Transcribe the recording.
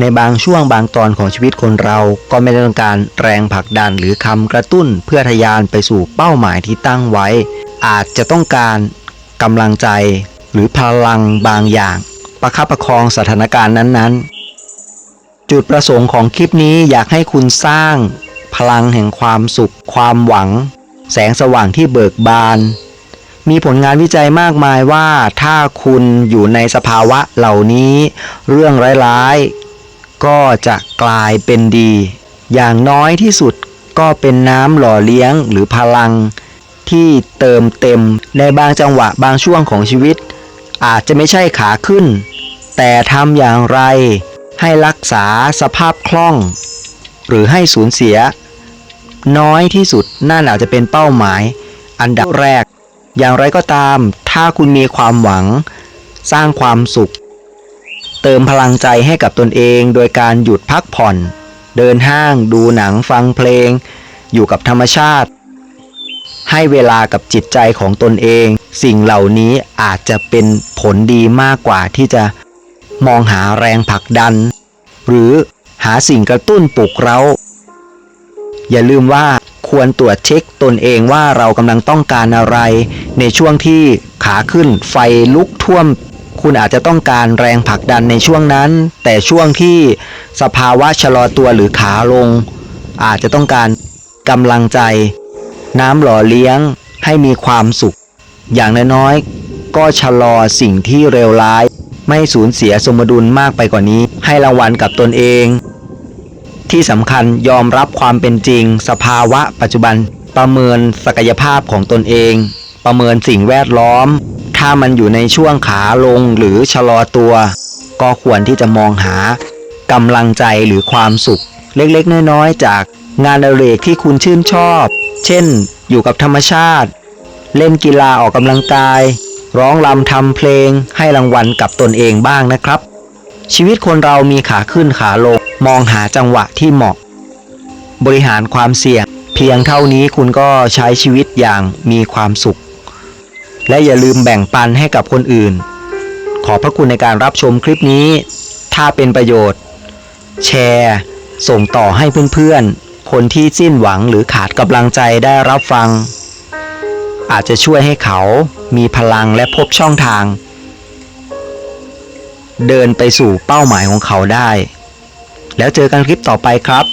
ในบางช่วงบางตอนของชีวิตคนเราก็ไม่ได้ต้องการแรงผลักดันหรือคำกระตุ้นเพื่อทะยานไปสู่เป้าหมายที่ตั้งไว้ อาจจะต้องการกำลังใจ หรือพลังบางอย่าง ประคับประคองสถานการณ์นั้นๆ จุดประสงค์ของคลิปนี้อยากให้คุณสร้าง พลังแห่งความสุข ความหวัง แสงสว่างที่เบิกบาน มีผลงานวิจัยมากมายว่าถ้าคุณอยู่ในสภาวะเหล่านี้ เรื่องร้ายๆ ก็จะกลายเป็นดี อย่างน้อยที่สุดก็เป็นน้ำหล่อเลี้ยงหรือพลัง ที่เติมเต็มในบางจังหวะบางช่วงของชีวิต อาจจะไม่ใช่ขาขึ้น แต่ทำอย่างไร ให้รักษาสภาพคล่อง หรือให้สูญเสีย น้อยที่สุดนั่นอาจจะเป็นเป้าหมาย อันดับแรก อย่างไรก็ตาม ถ้าคุณมีความหวัง สร้างความสุข เติมพลังใจให้กับตนเองโดยการหยุดพักผ่อน เดินห้าง ดูหนังฟังเพลง อยู่กับธรรมชาติ ให้เวลากับจิตใจของตนเอง สิ่งเหล่านี้อาจจะเป็นผลดีมากกว่าที่จะมองหาแรงผลักดัน หรือหาสิ่งกระตุ้นปลุกเราอย่าลืมว่าควรตรวจเช็คตนเองว่าเรากำลังต้องการอะไร ในช่วงที่ขาขึ้นไฟลุกท่วม คุณอาจจะต้องการแรงผลักดันในช่วงนั้น แต่ช่วงที่สภาวะชะลอตัวหรือขาลง อาจจะต้องการกำลังใจ น้ำหล่อเลี้ยงให้มีความสุข อย่างน้อยๆก็ชะลอสิ่งที่เลวร้าย ไม่สูญเสียสมดุลมากไปกว่านี้ ให้รางวัลกับตนเอง ที่สำคัญยอมรับความเป็นจริง สภาวะปัจจุบันประเมินศักยภาพของตนเอง ประเมินสิ่งแวดล้อม ถ้ามันอยู่ในช่วงขาลงหรือชะลอตัว ก็ควรที่จะมองหากำลังใจหรือความสุข เล็กๆ น้อยๆ จากงานอดิเรกที่คุณชื่นชอบ เช่น อยู่กับธรรมชาติ เล่นกีฬาออกกำลังกาย ร้องรำทำเพลง ให้รางวัลกับตนเองบ้างนะครับ ชีวิตคนเรามีขาขึ้นขาลง มองหาจังหวะที่เหมาะ บริหารความเสี่ยง เพียงเท่านี้คุณก็ใช้ชีวิตอย่างมีความสุข และอย่าลืมแบ่งปันให้กับคนอื่น ขอพระคุณในการรับชมคลิปนี้ ถ้าเป็นประโยชน์ แชร์ ส่งต่อให้เพื่อนๆ คนที่สิ้นหวังหรือขาดกำลังใจได้รับฟัง อาจจะช่วยให้เขามีพลังและพบช่องทาง เดินไปสู่เป้าหมายของเขาได้ แล้วเจอกันคลิปต่อไปครับ